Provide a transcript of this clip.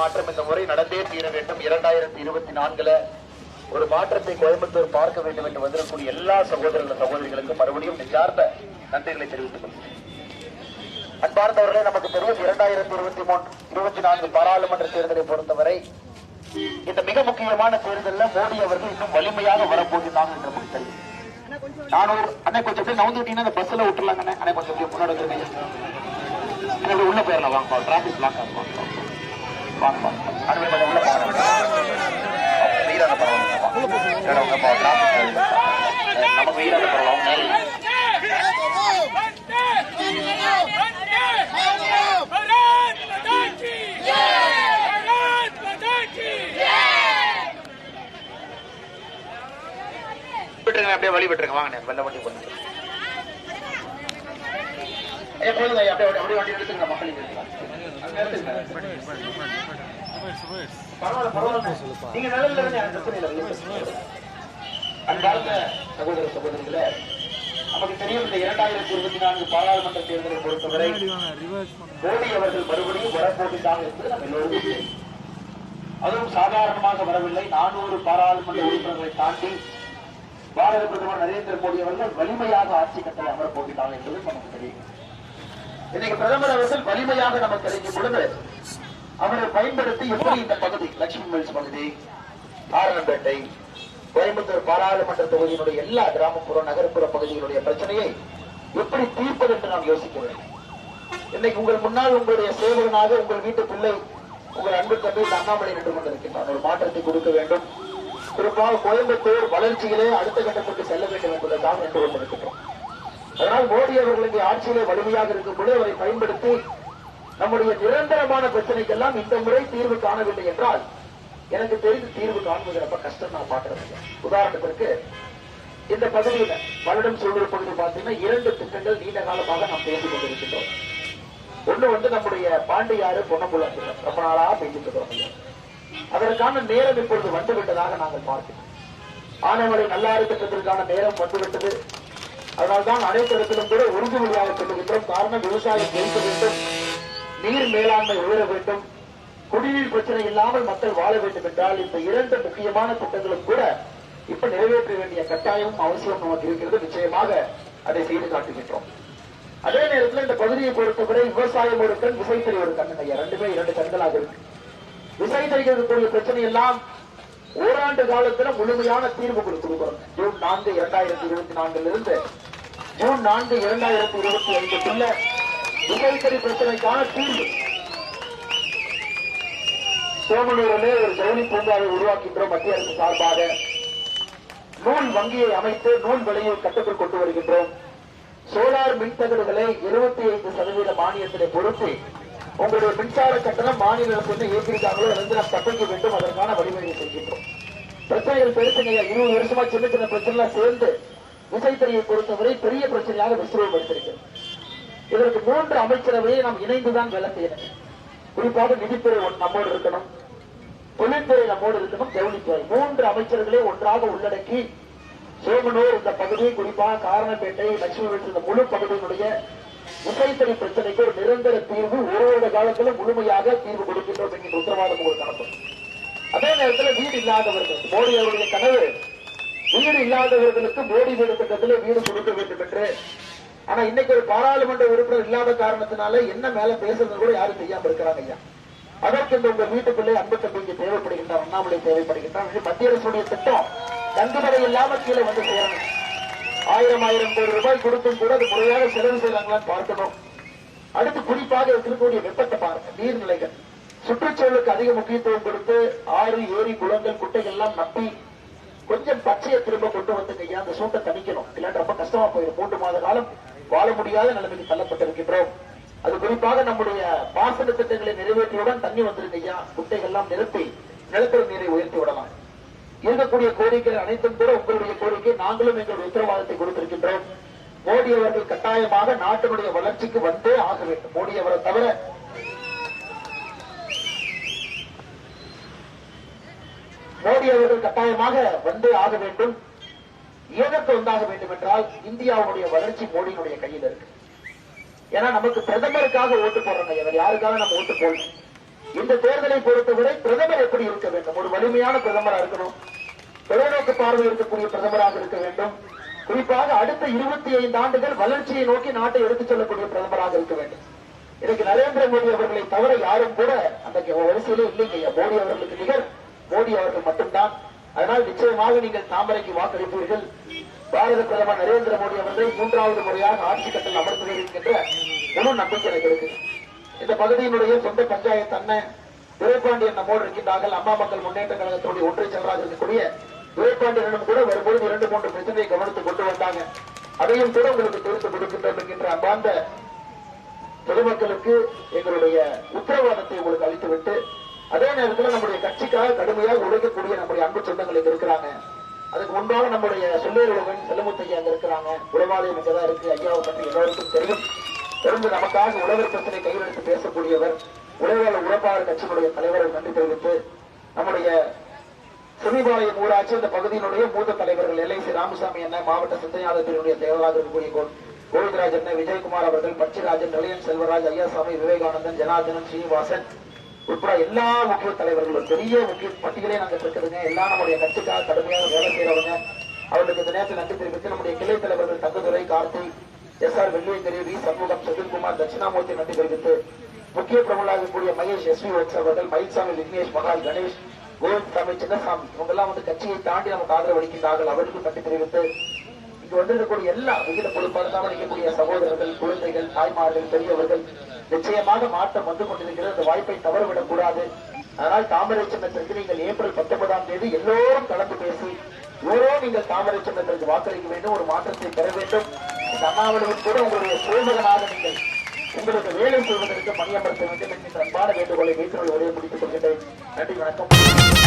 மாற்றம் இந்த முறை நடந்தே தீர வேண்டும். இரண்டாயிரத்தி இருபத்தி நான்குல ஒரு மாற்றத்தை கோயம்புத்தூர் பார்க்க வேண்டும் என்று வந்திருக்கக்கூடிய எல்லா சகோதரர்கள் சகோதரிகளுக்கும் மறுபடியும் நெஞ்சார்ந்த நன்றிகளை தெரிவித்துக் கொள்கிறேன். அன்பார்ந்தவர்களே நமக்கு தெரியும் இரண்டாயிரத்தி இருபத்தி மூன்று இருபத்தி நான்கு பாராளுமன்ற தேர்தலை பொறுத்தவரை இந்த மிக முக்கியமான தேர்தலில் மோடி அவர்கள் இன்னும் வலிமையாக வரப்போகிறாங்க என்று நமக்கு தெரியும். நானூறு அண்ணன் கொஞ்சம் அப்படியே நவுந்துட்டீங்கன்னா அந்த பஸ்ல விட்டுலாங்க அண்ணன் கொஞ்சம் அப்படியே முன்னாடி உள்ள போயிடலாம் வாங்க டிராபிக் பிளாக் ஆகும் வாங்க உள்ள போங்க வெயிலான பரவாயில்ல நமக்கு பரவாயில்ல அப்படியே வழி விட்டுருங்க. வாங்க அண்ணே, வெள்ள வண்டி போட்டு ஐயா போதுங்க ஐயா அப்படியே அப்படியே வண்டி எடுத்துங்க மக்கள் பரவாயில்ல பரவாயில்ல நீங்க நிழல்ல இருங்க எனக்கு பிரச்சனை இல்லை அன்பார்ந்த சகோதர சகோதரிகளே நமக்கு தெரியும் இந்த இரண்டாயிரத்தி இருபத்தி நான்கு பாராளுமன்ற தேர்தலை பொறுத்தவரை மோடி அவர்கள் மறுபடியும் வரப்போகின்றாங்க என்பது நம்ம எல்லோருக்கும் அதுவும் சாதாரணமாக வரவில்லை நானூறு பாராளுமன்ற உறுப்பினர்களை தாண்டி பாரத பிரதமர் நரேந்திர மோடி அவர்கள் வலிமையாக ஆட்சி கட்டளை அமரப் போகிறார்கள் என்பது நமக்கு தெரியும். இன்னைக்கு பிரதமர் அவர்கள் வலிமையாக நமக்கு தெரியும் பொழுது அவரை பயன்படுத்தி எப்படி இந்த பகுதி லட்சுமி மில்ஸ் பகுதி ஆரணப்பேட்டை கோயம்புத்தூர் பாராளுமன்ற தொகுதியினுடைய எல்லா கிராமப்புற நகர்ப்புற பகுதிகளுடைய பிரச்சனையை எப்படி தீர்ப்பது என்று நாம் யோசிக்க வேண்டும். இன்னைக்கு உங்கள் முன்னால் உங்களுடைய சேவகனாக உங்கள் வீட்டு பிள்ளை உங்கள் அன்பு தம்பி இந்த அண்ணாமலை நின்று கொண்டிருக்கின்றான் ஒரு மாற்றத்தை கொடுக்க வேண்டும். குறிப்பாக கோயம்புத்தூர் வளர்ச்சியிலே அடுத்த கட்டத்திற்கு செல்ல வேண்டும் என்பதற்காக நின்று கொண்டிருக்கின்றோம் அதனால் மோடி அவர்கள் இங்கே ஆட்சியிலே வலிமையாக இருக்கும் பொழுது அவரை பயன்படுத்தி நம்முடைய நிரந்தரமான பிரச்சனைக்கெல்லாம் இந்த முறை தீர்வு காணவில்லை என்றால் எனக்கு தெரிந்து தீர்வு காண்பது ரொம்ப கஷ்டம் நான் பாக்குறது உதாரணத்திற்கு இந்த பகுதியில வருடம் சூழல் பகுதி பார்த்தீங்கன்னா இரண்டு திட்டங்கள் நீண்ட காலமாக நாம் பேசிக் கொண்டிருக்கின்றோம். ஒண்ணு வந்து நம்முடைய பாண்டியாறு பொன்னம்புள்ள திட்டம் ரொம்ப நாளா பேசிட்டு அதற்கான நேரம் இப்பொழுது வந்துவிட்டதாக நாங்கள் பார்க்கிறோம். ஆனவரை நல்லாறு திட்டத்திற்கான நேரம் வந்துவிட்டது. அதனால்தான் அனைத்து இடத்திலும் கூட உறுதிமொழியாக சொல்லுகின்றோம் காரணம் விவசாயம் ஜெயிக்க வேண்டும் நீர் மேலாண்மை உயர வேண்டும் குடிநீர் பிரச்சனை இல்லாமல் மக்கள் வாழ வேண்டும் என்றால் இந்த இரண்டு முக்கியமான திட்டங்களும் கூட இப்ப நிறைவேற்ற வேண்டிய கட்டாயமும் அவசியம் நமக்கு இருக்கிறது. நிச்சயமாக அதை செய்து காட்டுகின்றோம். அதே நேரத்தில் இந்த பகுதியை பொறுத்தவரை விவசாயம் ஒரு கண் விசைத்தறி ஒரு கண் ஐயா. ரெண்டுமே இரண்டு கண்களாக இருக்கு. விசைத்தறிக்கு பிரச்சனை எல்லாம் ஓராண்டு காலத்துல முழுமையான தீர்வு கொடுத்திருக்கிறோம். ஜூன் நான்கு இரண்டாயிரத்தி இருபத்தி நான்குல இருந்து ஜூன் நான்கு இரண்டாயிரத்தி இருபத்தி ஐந்துக்குள்ள விசைத்தறி பிரச்சனைக்கான தீர்வு. சோமனூரிலே ஒரு ஜவுளி பூங்காவை உருவாக்கின்றோம் மத்திய அரசு சார்பாக. நூல் வங்கியை அமைத்து நூல் விலையை கட்டுக்குள் கொண்டு வருகின்றோம். சோலார் மின்தகடுகளை இருபத்தி ஐந்து சதவீத மானியத்தினை பொறுத்து உங்களுடைய மின்சார கட்டணம் மாநில அரசு ஏற்றிருக்காங்களோ அதிலிருந்து நாம் தப்பிக்க வேண்டும் அதற்கான வழிவகை செய்கின்றோம். பிரச்சனைகள் பெருசுங்க இருபது வருஷமா சின்ன சின்ன பிரச்சனை சேர்ந்து விசைத்தறியை பொறுத்தவரை பெரிய பிரச்சனையாக விஸ்வரூபம் எடுத்திருக்கிறது இதற்கு மூன்று அமைச்சரவையை நாம் இணைந்துதான் வேலை செய்யணும். குறிப்பாக நிதித்துறை நம்மோடு இருக்கணும். தொழில்துறை நம்மோடு இருக்கணும். ஜவுளித்துறை. மூன்று அமைச்சர்களை ஒன்றாக உள்ளடக்கி சோமனூர் இந்த பகுதியை குறிப்பாக காரணப்பேட்டை லட்சுமி வீட்டு இந்த முழு பகுதியினுடைய விசைத்தறி பிரச்சனைக்கு ஒரு நிரந்தர தீர்வு ஒரு வருட காலத்தில் முழுமையாக தீர்வு கொடுக்கின்றோம் என்கின்ற உத்தரவாதம் உங்களுக்கு நடக்கும் அதே நேரத்தில் வீடு இல்லாதவர்கள் மோடி அவருடைய கனவு வீடு இல்லாதவர்களுக்கு மோடி வீடு திட்டத்துல வீடு கொடுக்க வேண்டும் என்று ஆனா இன்னைக்கு ஒரு பாராளுமன்ற உறுப்பினர் இல்லாத காரணத்தினால என்ன மேல பேசுறது கூட யாரும் செய்யாம இருக்கிறாங்க ஐயா. அதற்கு இந்த உங்க வீட்டுக்குள்ளே அன்பு தம்பிக்கு தேவைப்படுகின்ற அண்ணாமலை தேவைப்படுகின்றார். மத்திய அரசுடைய திட்டம். கண்டுபடை இல்லாம கீழே வந்து சேரணும். ஆயிரம் ஆயிரம் கோடி ரூபாய் கொடுத்தும் கூட அது முறையாக செலவு செய்யறாங்களான்னு பார்க்கணும். அடுத்து குறிப்பாக இருக்கக்கூடிய வெப்பத்தை பாருங்க நீர்நிலைகள். சுற்றுச்சூழலுக்கு அதிக முக்கியத்துவம் கொடுத்து ஆறு ஏரி குளங்கள் குட்டைகள் எல்லாம் நப்பி கொஞ்சம் பச்சையை திரும்ப கொண்டு வந்து ஐயா அந்த சூட்டை தணிக்கணும். இல்லாட்டி ரொம்ப கஷ்டமா போயிடும். மூன்று மாத காலம் வாழ முடியாத நிலைமைக்கு தள்ளப்பட்டிருக்கின்றோம். அது குறிப்பாக நம்முடைய பாசன திட்டங்களை நிறைவேற்றியவுடன் தண்ணி வந்திருக்கு ஐயா குட்டைகள்லாம் நிரப்பி நிலத்தடி நீரை உயர்த்தி விடலாம். இருக்கக்கூடிய கோரிக்கைகள் அனைத்தும் கூட உங்களுடைய கோரிக்கை. நாங்களும் எங்களுடைய உத்தரவாதத்தை கொடுத்திருக்கின்றோம். மோடி அவர்கள் கட்டாயமாக நாட்டினுடைய வளர்ச்சிக்கு வந்தே ஆக வேண்டும். மோடி அவரை தவிர மோடி அவர்கள் கட்டாயமாக வந்தே ஆக வேண்டும். எதற்கு வந்தாக வேண்டும் என்றால் இந்தியாவுடைய வளர்ச்சி மோடியினுடைய கையில் இருக்கு. ஏன்னா நமக்கு பிரதமருக்காக ஓட்டு போடுறாங்க வேற யாருக்காக நம்ம ஓட்டு போடணும்? இந்த தேர்தலை பொறுத்தவரை பிரதமர் எப்படி இருக்க வேண்டும்? ஒரு வலிமையான பிரதமரா இருக்கணும். தொலைநோக்கு பார்வை இருக்கக்கூடிய பிரதமராக இருக்க வேண்டும். குறிப்பாக அடுத்த இருபத்தி ஐந்து ஆண்டுகள் வளர்ச்சியை நோக்கி நாட்டை எடுத்துச் செல்லக்கூடிய பிரதமராக இருக்க வேண்டும். இன்னைக்கு நரேந்திர மோடி அவர்களை தவிர யாரும் கூட அந்த வரிசையிலே இல்லைங்க மோடி அவர்களுக்கு நிகர் மோடி அவர்கள் மட்டும்தான். அதனால் நிச்சயமாக நீங்கள் தாமரைக்கு வாக்களிப்பீர்கள். பாரத பிரதமர் நரேந்திர மோடி அவர்களை மூன்றாவது முறையாக ஆட்சி கட்டில் அமர்த்துவீர்கள் என்கின்ற முழு நம்பிக்கை எனக்கு இருக்கு. இந்த பகுதியினுடைய சொந்த பஞ்சாயத்து அண்ணன் துரைப்பாண்டியன் நம்மோடு இருக்கின்றார்கள். அம்மா மக்கள் முன்னேற்ற கழகத்துடைய ஒன்றை செல்வராக இருக்கக்கூடிய துரைப்பாண்டியனும் கூட வரும்பொழுது இரண்டு மூன்று பிரச்சனையை கவனித்துக் கொண்டு வந்தாங்க. அதையும் கூட உங்களுக்கு தீர்த்து கொடுக்கின்றோம் என்கின்ற அம்பாந்த பொதுமக்களுக்கு எங்களுடைய உத்தரவாதத்தை உங்களுக்கு அளித்துவிட்டு அதே நேரத்தில் நம்முடைய கட்சிக்காக கடுமையாக உழைக்கக்கூடிய நம்முடைய அன்பு சொந்தங்கள் இங்க இருக்கிறாங்க. அதுக்கு முன்பாக நம்முடைய சொல்லேருடன் செல்லமுத்தையா அங்க இருக்கிறாங்க. உளவாளியம் இங்கதான் இருக்கு. ஐயாவை பற்றி எல்லோருக்கும் தெரியும். தொடர்ந்து நமக்காக உழவர் பிரச்சனை கையில் எடுத்து பேசக்கூடியவர் உலகால உழைப்பாளர் கட்சியினுடைய தலைவரை நன்றி தெரிவித்து நம்முடைய சிறுபாளையம் ஊராட்சி இந்த பகுதியினுடைய மூத்த தலைவர்கள் எல்ஐசி ராமசாமி என்ன மாவட்ட சித்தையாளர்களுடைய தேவராக இருக்கக்கூடிய கோல் கோவிந்தராஜ் என்ன விஜயகுமார் அவர்கள் பட்சிராஜன் ரிலையன் செல்வராஜ் ஐயாசாமி விவேகானந்தன் ஜனார்தனன் ஸ்ரீனிவாசன் உட்பட எல்லா முக்கிய தலைவர்களும் பெரிய முக்கிய பட்டியலே நாங்கள் இருக்குதுங்க எல்லாம் நம்முடைய கட்சிக்காக கடுமையாக வேலை செய்யறவங்க அவர்களுக்கு இந்த நேரத்தில் நன்றி தெரிவித்து நம்முடைய கிளை தலைவர்கள் Thangadurai Karthik S R Velliangiri V Shanmugam Senthilkumar Dakshinamoorthy நன்றி தெரிவித்து முக்கிய பிரபலாக கூடிய மகேஷ் எஸ் வி வத்ஸ் அவர்கள் மயில்சாமி விக்னேஷ் மகால் கணேஷ் கோவிந்த் சாமி சின்னசாமி இவங்கெல்லாம் வந்து கட்சியை தாண்டி நமக்கு ஆதரவு அளிக்கின்றார்கள். அவருக்கும் நன்றி தெரிவித்து இங்கு வந்திருக்கக்கூடிய எல்லா விகித பொறுப்பாளர்களாக இருக்கக்கூடிய சகோதரர்கள் குழந்தைகள் தாய்மார்கள் பெரியவர்கள் நிச்சயமாக மாற்றம் வந்து கொண்டிருக்கிறது. அந்த வாய்ப்பை தவறவிடக் கூடாது. அதனால் தாமரை சின்னத்திற்கு நீங்கள் ஏப்ரல் பத்தொன்பதாம் தேதி எல்லோரும் கலந்து பேசி ஓரோ நீங்கள் தாமரை சின்னத்திற்கு வாக்களிக்க வேண்டும் ஒரு மாற்றத்தை பெற வேண்டும். இந்த அண்ணாவிடம் கூட உங்களுடைய சேவகனாக நீங்கள் உங்களுக்கு வேலை செய்வதற்கு பணியமர்த்த வேண்டும் என்கின்ற அன்பான வேண்டுகோளை வைத்து ஒரே முடித்துக் கொள்கின்றேன். நன்றி வணக்கம்.